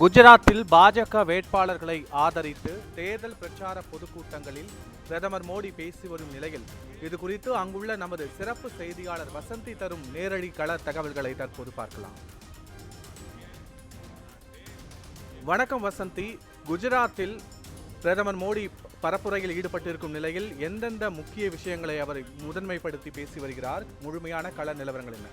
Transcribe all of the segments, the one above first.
குஜராத்தில் பாஜக வேட்பாளர்களை ஆதரித்து தேர்தல் பிரச்சார பொதுக்கூட்டங்களில் பிரதமர் மோடி பேசி வரும் நிலையில் இது குறித்து அங்குள்ள நமது சிறப்பு செய்தியாளர் வசந்தி தரும் நேரடி கள தகவல்களை தற்போது பார்க்கலாம். வணக்கம் வசந்தி. குஜராத்தில் பிரதமர் மோடி பரப்புரையில் ஈடுபட்டிருக்கும் நிலையில் எந்தெந்த முக்கிய விஷயங்களை அவர் முதன்மைப்படுத்தி பேசி வருகிறார்? முழுமையான கள நிலவரங்கள் என்ன?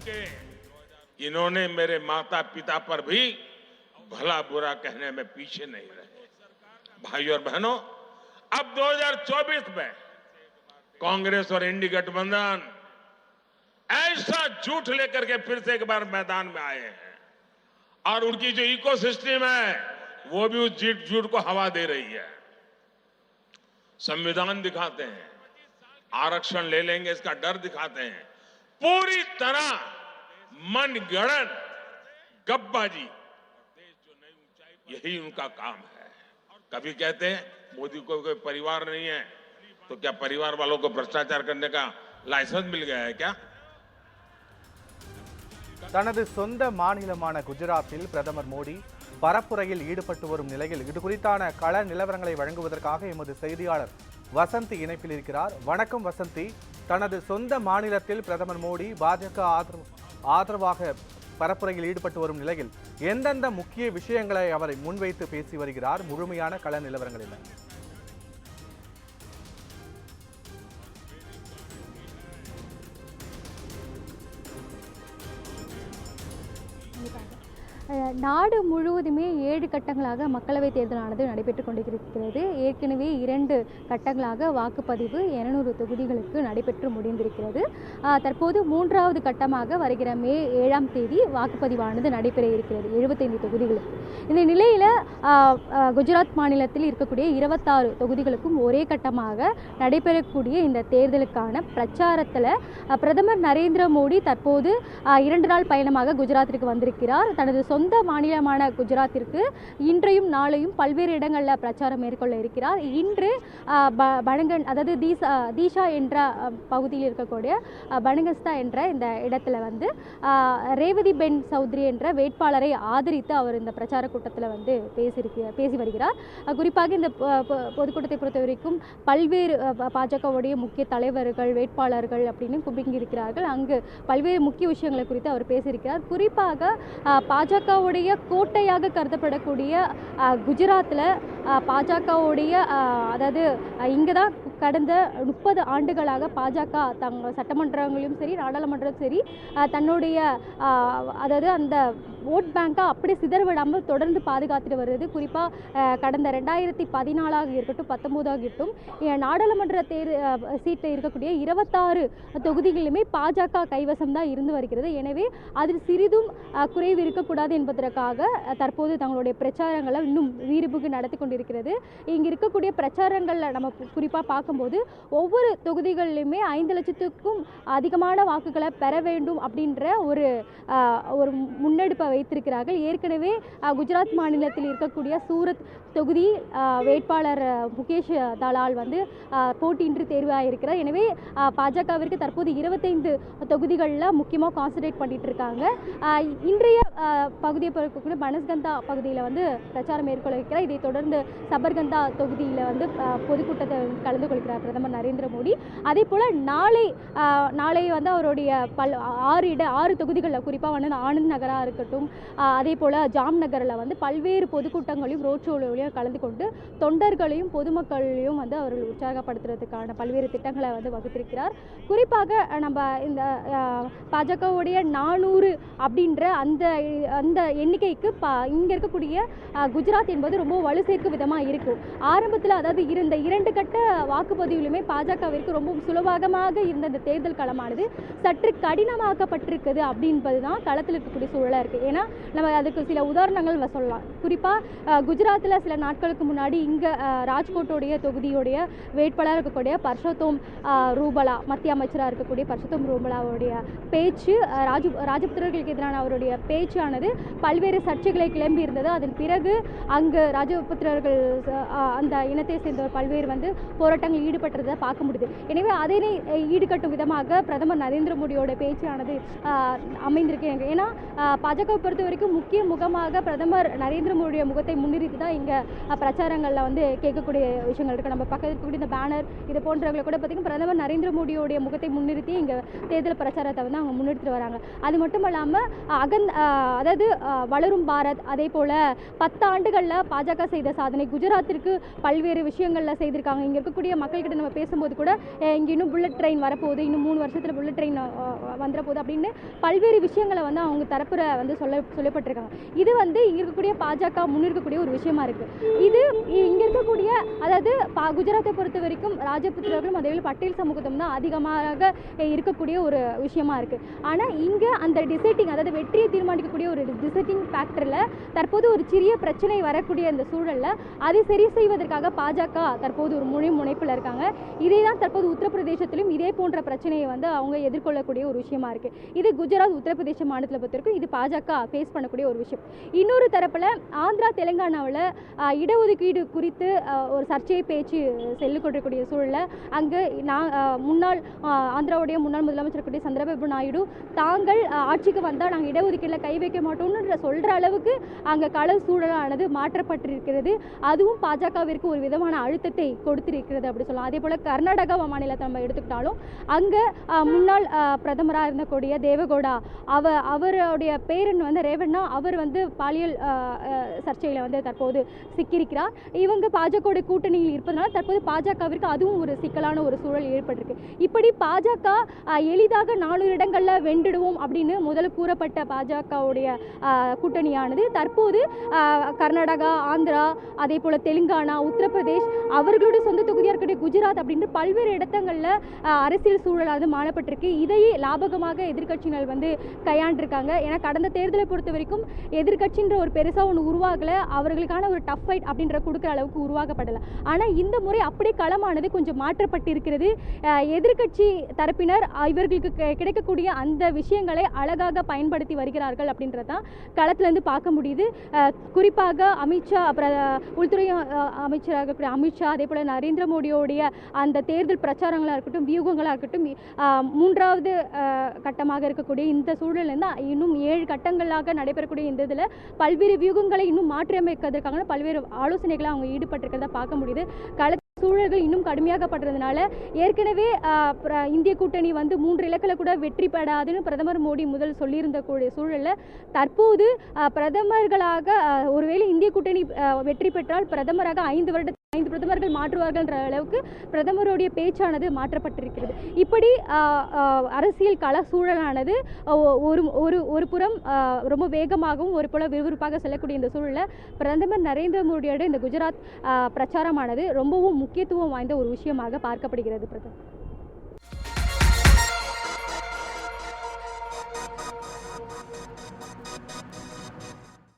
रुके इन्होंने मेरे माता पिता पर भी भला बुरा कहने में पीछे नहीं रहे। भाइयों और बहनों, अब 2024 में कांग्रेस और इंडी गठबंधन ऐसा झूठ लेकर के फिर से एक बार मैदान में आए हैं और उनकी जो इकोसिस्टम है, वो भी उस झूठ झूठ को हवा दे रही है। संविधान दिखाते हैं, आरक्षण ले लेंगे, इसका डर दिखाते हैं। पूरी तरह मन गणन गपबाजी यही उनका काम है कभी कहते हैं मोदी को कोई परिवार नहीं है तो क्या परिवार वालों को भ्रष्टाचार करने का लाइसेंस मिल गया है क्या தனது சொந்த மாநிலமான குஜராத்தில் பிரதமர் மோடி பரப்புரையில் ஈடுபட்டு வரும் நிலையில் இது குறித்தான கள நிலவரங்களை வழங்குவதற்காக எமது செய்தியாளர் வசந்தி இணைப்பில் இருக்கிறார் வணக்கம் வசந்தி தனது சொந்த மாநிலத்தில் பிரதமர் மோடி பாஜக ஆதரவாக பரப்புரையில் ஈடுபட்டு வரும் நிலையில் எந்தெந்த முக்கிய விஷயங்களை அவரை முன்வைத்து பேசி வருகிறார் முழுமையான கள நிலவரங்கள் இல்லை நாடு முழுவதுமே ஏழு கட்டங்களாக மக்களவைத் தேர்தலானது நடைபெற்று கொண்டிருக்கிறது. ஏற்கனவே இரண்டு கட்டங்களாக வாக்குப்பதிவு இருநூறு தொகுதிகளுக்கு நடைபெற்று முடிந்திருக்கிறது. தற்போது மூன்றாவது கட்டமாக வருகிற மே ஏழாம் தேதி வாக்குப்பதிவானது நடைபெற இருக்கிறது எழுபத்தைந்து தொகுதிகளுக்கு. இந்த நிலையில் குஜராத் மாநிலத்தில் இருக்கக்கூடிய இருபத்தாறு தொகுதிகளுக்கும் ஒரே கட்டமாக நடைபெறக்கூடிய இந்த தேர்தலுக்கான பிரச்சாரத்தில் பிரதமர் நரேந்திர மோடி தற்போது இரண்டு நாள் பயணமாக குஜராத்திற்கு வந்திருக்கிறார். தனது சொந்த மாநிலமான குஜராத்திற்கு இன்றையும் நாளையும் பல்வேறு இடங்களில் பிரச்சாரம் மேற்கொள்ள இருக்கிறார். இன்று ப- பனங்கன் அதாவது தீசா தீஷா என்ற பகுதியில் இருக்கக்கூடிய பனங்கஸ்தா பனகஸ்தா என்ற இந்த இடத்துல வந்து ரேவதி பென் சௌத்ரி என்ற வேட்பாளரை ஆதரித்து அவர் இந்த பிரச்சார கூட்டத்தில் வந்து பேசியிருக்க பேசி வருகிறார். குறிப்பாக இந்த பொ- பொதுக்கூட்டத்தை பொறுத்த வரைக்கும் பல்வேறு பாஜகவுடைய முக்கிய தலைவர்கள் வேட்பாளர்கள் அப்படின்னு குவிங்கியிருக்கிறார்கள் அங்கு பல்வேறு முக்கிய விஷயங்களை குறித்து அவர் பேசியிருக்கிறார். குறிப்பாக பாஜக பாஜகவுடைய கோட்டையாக கருதப்படக்கூடிய குஜராத்தில் பாஜகவுடைய அதாவது இங்கே தான் கடந்த முப்பது ஆண்டுகளாக பாஜக தங்க சட்டமன்றங்களையும் சரி நாடாளுமன்றம் சரி தன்னுடைய அதாவது அந்த ஓட் பேங்க்கை அப்படி சிதறவிடாமல் தொடர்ந்து பாதுகாத்துட்டு வருது. குறிப்பாக கடந்த ரெண்டாயிரத்தி பதினாலாக இருக்கட்டும் பத்தொம்போதாக இருக்கட்டும் நாடாளுமன்ற தேர் சீட்டில் இருக்கக்கூடிய இருபத்தாறு தொகுதிகளிலுமே பாஜக கைவசம் தான் இருந்து வருகிறது. எனவே அதில் சிறிதும் குறைவு இருக்கக்கூடாது என்பதற்காக தற்போது தங்களுடைய பிரச்சாரங்களை இன்னும் வீறுபுகு நடத்தி கொண்டிருக்கிறது. இங்கே இருக்கக்கூடிய பிரச்சாரங்களில் நம்ம குறிப்பாக பார்க்கும்போது ஒவ்வொரு தொகுதிகளிலுமே ஐந்து லட்சத்துக்கும் அதிகமான வாக்குகளை பெற வேண்டும் அப்படின்ற ஒரு ஒரு முன்னெடுப்பை வைத்திருக்கிறார்கள். ஏற்கனவே குஜராத் மாநிலத்தில் இருக்கக்கூடிய சூரத் தொகுதி வேட்பாளர் முகேஷ் தலால் வந்து போட்டியின்றி போட்டியின்றி தேர்வாயிருக்கிறார். எனவே பாஜகவிற்கு தற்போது இருபத்தைந்து தொகுதிகளில் முக்கியமாக கான்சன்ட்ரேட் பண்ணிட்டு இருக்காங்க. இன்றைய பகுதியை பொறுக்கக்கூடிய பனஸ்கந்தா பகுதியில் வந்து பிரச்சாரம் மேற்கொள்ள வைக்கிறார். இதைத் தொடர்ந்து சபர்கந்தா தொகுதியில் வந்து பொதுக்கூட்டத்தை கலந்து கொள்கிறார் பிரதமர் நரேந்திர மோடி. அதே போல் நாளை நாளை வந்து அவருடைய பல் ஆறு இட ஆறு தொகுதிகளில் குறிப்பாக வந்து ஆனந்த் நகராக இருக்கட்டும் அதே போல் ஜாம் நகரில் வந்து பல்வேறு பொதுக்கூட்டங்களையும் ரோட் ஷோலையும் கலந்து கொண்டு தொண்டர்களையும் பொதுமக்களையும் வந்து அவர்கள் உற்சாகப்படுத்துறதுக்கான பல்வேறு திட்டங்களை வந்து வகுத்திருக்கிறார். குறிப்பாக நம்ம இந்த பாஜகவுடைய நானூறு அப்படின்ற அந்த அந்த எண்ணிக்கைக்கு பா இங்கே இருக்கக்கூடிய குஜராத் என்பது ரொம்ப வலு சேர்க்கும் விதமாக இருக்கும். ஆரம்பத்தில் அதாவது இருந்த இரண்டு கட்ட வாக்குப்பதிவிலுமே பாஜகவிற்கு ரொம்ப சுலபமாக இருந்த இந்த தேர்தல் களமானது சற்று கடினமாக்கப்பட்டிருக்குது அப்படின்பது தான் களத்தில் இருக்கக்கூடிய சூழலாக இருக்குது ஏன்னா நம்ம அதுக்கு சில உதாரணங்கள் சொல்லலாம். குறிப்பாக குஜராத்தில் சில நாட்களுக்கு முன்னாடி இங்கே ராஜ்கோட்டோடைய தொகுதியுடைய வேட்பாளராக இருக்கக்கூடிய பர்ஷோத்தோம் ரூபலா மத்திய அமைச்சராக இருக்கக்கூடிய பர்ஷோத்தோம் ரூபலாவுடைய பேச்சு ராஜு ராஜபுத்திரர்களுக்கு எதிரான அவருடைய பேச்சு பேச்சானது பல்வேறு சர்ச்சைகளை கிளம்பி இருந்தது. அதன் பிறகு அங்கு ராஜபுத்திரர்கள் அந்த இனத்தை சேர்ந்தவர் பல்வேறு வந்து போராட்டங்களில் ஈடுபட்டதை பார்க்க முடியுது. எனவே அதனை ஈடுகட்டும் விதமாக பிரதமர் நரேந்திர மோடியோட பேச்சானது அமைந்திருக்கு. ஏன்னா பாஜக பாஜகவை பொறுத்த வரைக்கும் முக்கிய முகமாக பிரதமர் நரேந்திர மோடியோட முகத்தை முன்னிறுத்தி தான் இங்கே பிரச்சாரங்களில் வந்து கேட்கக்கூடிய விஷயங்கள் இருக்குது நம்ம பக்கத்தில் இருக்கக்கூடிய இந்த பேனர் இது போன்றவர்களை கூட பார்த்திங்கன்னா பிரதமர் நரேந்திர மோடியோடைய முகத்தை முன்னிறுத்தி இங்கே தேர்தல் பிரச்சாரத்தை வந்து அவங்க முன்னெடுத்துட்டு வராங்க. அது மட்டும் இல்லாமல் அகந்த் அதாவது வளரும் பாரத் அதே போல் பத்து ஆண்டுகளில் பாஜக செய்த சாதனை குஜராத்திற்கு பல்வேறு விஷயங்களில் செய்திருக்காங்க. இங்கே இருக்கக்கூடிய மக்கள்கிட்ட நம்ம பேசும்போது கூட இங்கே இன்னும் புல்லட் ட்ரெயின் வரப்போகுது. இன்னும் மூணு வருஷத்தில் புல்லட் ட்ரெயின் வந்துட போகுது அப்படின்னு பல்வேறு விஷயங்களை வந்து அவங்க தரப்புற வந்து சொல்ல சொல்லப்பட்டிருக்காங்க. இது வந்து இங்கே இருக்கக்கூடிய பாஜக முன்னிருக்கக்கூடிய ஒரு விஷயமா இருக்குது இது இங்கே இருக்கக்கூடிய அதாவது பா குஜராத்தை பொறுத்த வரைக்கும் ராஜபுத்திரர்களும் அதே பட்டேல் சமூகத்தும் தான் அதிகமாக இருக்கக்கூடிய ஒரு விஷயமா இருக்குது ஆனால் இங்கே அந்த டிசைட்டிங் அதாவது வெற்றியை இருக்கக்கூடிய ஒரு டிசைட்டிங் ஃபேக்டரில் தற்போது ஒரு சிறிய பிரச்சனை வரக்கூடிய அந்த சூழலில் அதை சரி செய்வதற்காக பாஜக தற்போது ஒரு முனை முனைப்பில் இருக்காங்க. இதே தான் தற்போது உத்தரப்பிரதேசத்திலும் இதே போன்ற பிரச்சனையை வந்து அவங்க எதிர்கொள்ளக்கூடிய ஒரு விஷயமா இருக்குது இது குஜராத் உத்தரப்பிரதேச மாநிலத்தில் பொறுத்திருக்கும் இது பாஜக ஃபேஸ் பண்ணக்கூடிய ஒரு விஷயம். இன்னொரு தரப்பில் ஆந்திரா தெலுங்கானாவில் இடஒதுக்கீடு குறித்து ஒரு சர்ச்சை பேச்சு செல்லு கொண்டிருக்கக்கூடிய சூழலில் அங்கு நான் முன்னாள் ஆந்திராவுடைய முன்னாள் முதலமைச்சர் கூடிய சந்திரபாபு நாயுடு தாங்கள் ஆட்சிக்கு வந்தால் நாங்கள் இடஒதுக்கீட்டில் கை வைக்க மாட்டோம்னு சொல்கிற அளவுக்கு அங்கே கள சூழலானது மாற்றப்பட்டிருக்கிறது. அதுவும் பாஜகவிற்கு ஒரு விதமான அழுத்தத்தை கொடுத்திருக்கிறது அப்படி சொல்லலாம். அதே போல் கர்நாடகா மாநிலத்தை நம்ம எடுத்துக்கிட்டாலும் அங்கே முன்னாள் பிரதமராக இருந்தக்கூடிய தேவகோடா அவ அவருடைய பேரன் வந்து ரேவண்ணா அவர் வந்து பாலியல் சர்ச்சையில் வந்து தற்போது சிக்கியிருக்கிறார். இவங்க பாஜகவுடைய கூட்டணியில் இருப்பதனால தற்போது பாஜகவிற்கு அதுவும் ஒரு சிக்கலான ஒரு சூழல் ஏற்பட்டிருக்கு. இப்படி பாஜக எளிதாக நானூறு இடங்களில் வென்றிடுவோம் அப்படின்னு முதல்ல கூறப்பட்ட பாஜக ஆஹ், கூட்டணியானது. தற்போது கர்நாடகா ஆந்திரா அதே போல் தெலுங்கானா உத்தரப்பிரதேஷ் அவர்களுடைய சொந்த தொகுதியாக இருக்கக்கூடிய குஜராத் அப்படின்ற பல்வேறு இடத்தங்களில் அரசியல் சூழலானது மாறப்பட்டிருக்கு. இதையே லாபகமாக எதிர்கட்சிகள் வந்து கையாண்டிருக்காங்க. ஏன்னா கடந்த தேர்தலை பொறுத்த வரைக்கும் எதிர்க்கட்சின்ற ஒரு பெருசாக ஒன்று உருவாகலை. அவர்களுக்கான ஒரு டஃப் ஃபைட் அப்படின்ற கொடுக்குற அளவுக்கு உருவாக்கப்படலை. ஆனால் இந்த முறை அப்படியே களமானது கொஞ்சம் மாற்றப்பட்டிருக்கிறது. எதிர்கட்சி எதிர்க்கட்சி தரப்பினர் இவர்களுக்கு கிடைக்கக்கூடிய அந்த விஷயங்களை அழகாக பயன்படுத்தி வருகிறார்கள் அப்படின்றது களத்துலேருந்து பார்க்க முடியுது. குறிப்பாக அமித்ஷா அப்புறம் உள்துறை அமைச்சராக இருக்கக்கூடிய அமித்ஷா அதே போல் நரேந்திர மோடியோடைய அந்த தேர்தல் பிரச்சாரங்களாக இருக்கட்டும் வியூகங்களாக இருக்கட்டும் மூன்றாவது கட்டமாக இருக்கக்கூடிய இந்த சூழலேருந்து இன்னும் ஏழு கட்டங்களாக நடைபெறக்கூடிய இந்த இதில் பல்வேறு வியூகங்களை இன்னும் மாற்றியமைக்கிறதுக்கான பல்வேறு ஆலோசனைகளை அவங்க ஈடுபட்டிருக்கிறத பார்க்க முடியுது. கள சூழல்கள் இன்னும் கடுமையாகப்படுறதுனால ஏற்கனவே ஆஹ், இந்திய கூட்டணி வந்து மூன்று இலக்கில் கூட வெற்றி பெறாதுன்னு பிரதமர் மோடி முதல் சொல்லியிருந்த கூடிய சூழலில் தற்போது பிரதமர்களாக ஒருவேளை இந்திய கூட்டணி வெற்றி பெற்றால் பிரதமராக ஐந்து வருட ஐந்து பிரதமர்கள் மாற்றுவார்கள்ன்ற அளவுக்கு பிரதமருடைய பேச்சானது மாற்றப்பட்டிருக்கிறது. இப்படி அரசியல் கள சூழலானது ஒரு ஒரு ஒரு புறம் ரொம்ப வேகமாகவும் ஒரு புறம் விறுவிறுப்பாக செல்லக்கூடிய இந்த சூழலில் பிரதமர் நரேந்திர மோடியோட இந்த குஜராத் ஆஹ், பிரச்சாரமானது ரொம்பவும் முக்கியத்துவம் வாய்ந்த ஒரு விஷயமாக பார்க்கப்படுகிறது பிரதமர்.